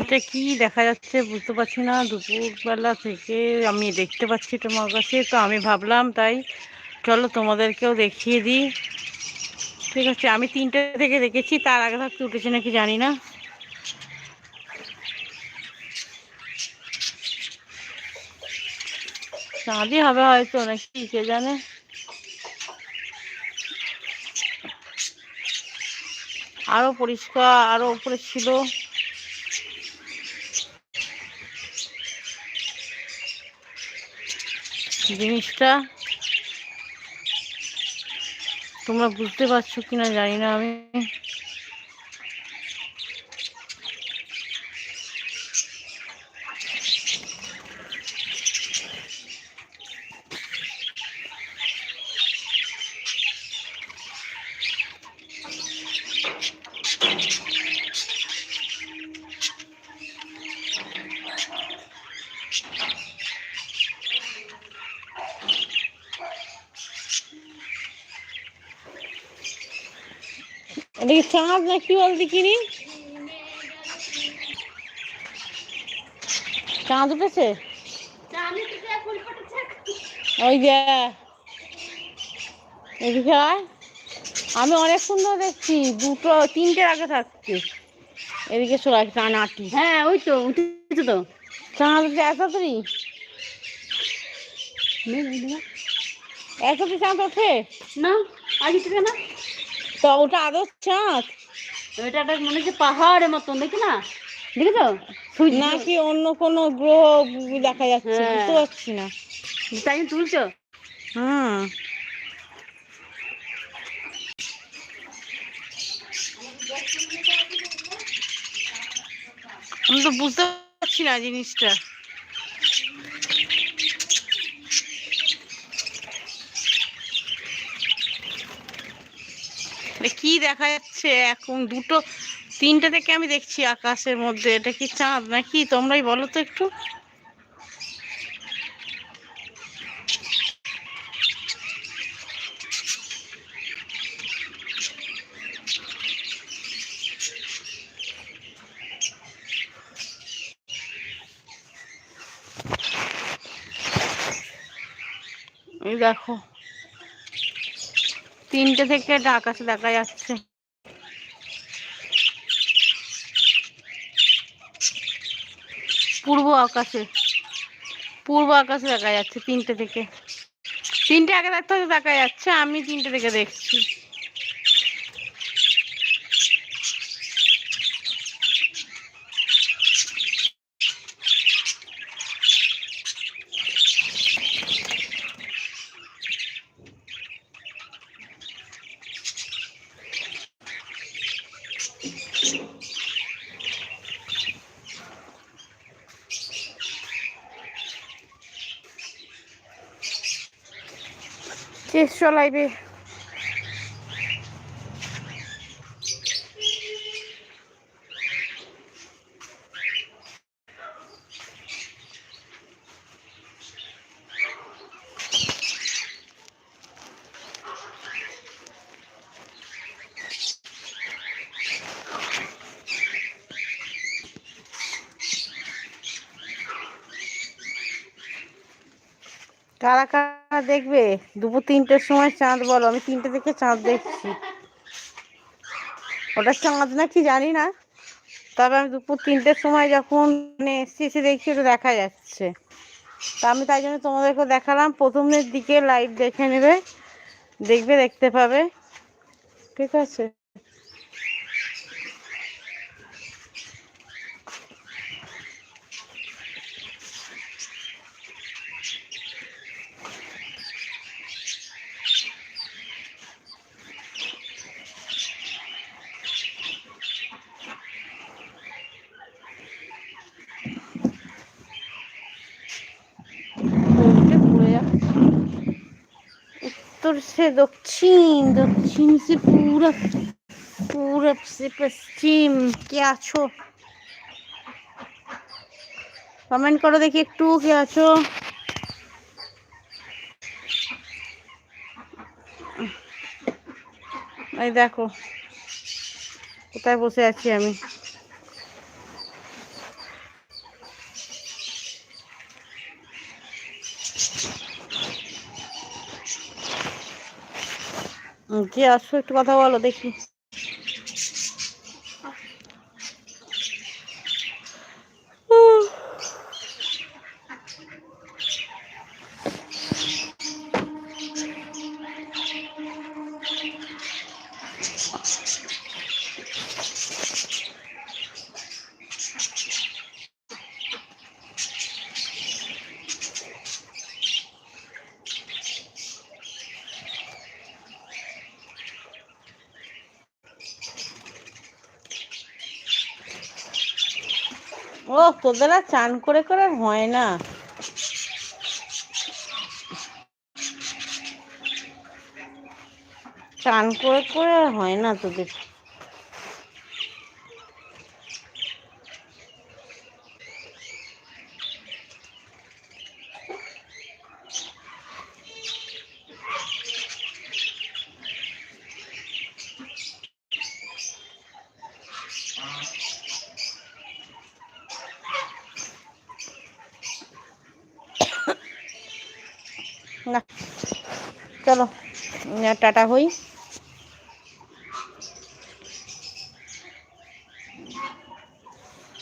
এটা কি দেখা যাচ্ছে বুঝতে পারছি না। দুপুরবেলা থেকে আমি দেখতে পাচ্ছি তোমার কাছে, তো আমি ভাবলাম তাই চলো তোমাদেরকেও দেখিয়ে দিই। ঠিক আছে, আমি তিনটে থেকে দেখেছি, তার আগে থাকতে উঠেছে নাকি জানি না। চাঁদই হবে হয়তো নাকি, কে জানে। আরও পরিষ্কার, আরও উপরে ছিল। জিনিসটা তোমরা বুঝতে পারছ কিনা জানি না আমি। এটা কি চাঁদ না কি বল দেখিনি চাঁদ উঠেছে? ওই যে। এদিকে। আমি অনেক সুন্দর দেখছি দুটো তিনটের আগে থাকছি। এদিকে চলে চান আটি হ্যাঁ ওই তো উঠেছে তো। চাঁদ উঠে এত তাড়াতাড়ি? এত তাড়াতাড়ি চাঁদ ওঠে? না আজ উঠবে না। তো ওটা আদৌ চাঁদ ওইটা একটা মনে হচ্ছে পাহাড়ের মতন দেখি না? দেখেছ? নাকি অন্য কোনো গ্রহ দেখা যাচ্ছে হ্যাঁ। বুঝতে পারছি না। তাই তুলছো? হুম। আমি তো বুঝতে পারছি না জিনিসটা। এটা কি দেখা যাচ্ছে এখন দুটো, তিনটে থেকে আমি দেখছি আকাশের মধ্যে। এটা কি চাঁদ নাকি? তোমরাই বলো তো একটু। দেখো। তিনটে থেকে একটা আকাশ দেখা যাচ্ছে। পূর্ব আকাশে পূর্ব আকাশে দেখা যাচ্ছে তিনটে থেকে। তিনটে আগে দেখতে দেখা যাচ্ছে। আমি তিনটে থেকে দেখছি। Yes, shall I be? কারা কারা দেখবে? দুপুর তিনটের সময় চাঁদ বলো, আমি তিনটে থেকে চাঁদ দেখছি। ওটা চাঁদ না কি জানি না। তবে আমি দুপুর তিনটের সময় যখন মানে এসছি, এসে দেখছি ওটা দেখা যাচ্ছে। তা আমি তাই জন্য তোমাদেরকে দেখালাম, প্রথমের দিকে লাইট দেখে নেবে, দেখবে, দেখতে পাবে। ঠিক আছে? उत्तर से दक्षिण दक्षिण से पूरब पूरब से पश्चिम কে আছো কমেন্ট করো দেখি একটু কে আছো এই দেখো কোথায় বসে আছি আমি কে আসো একটু কথা বলো দেখি। Thank ও তোদের আর চান করে করে হয় না। চান করে করে আর হয় না তোদের। চলো টাটা হই।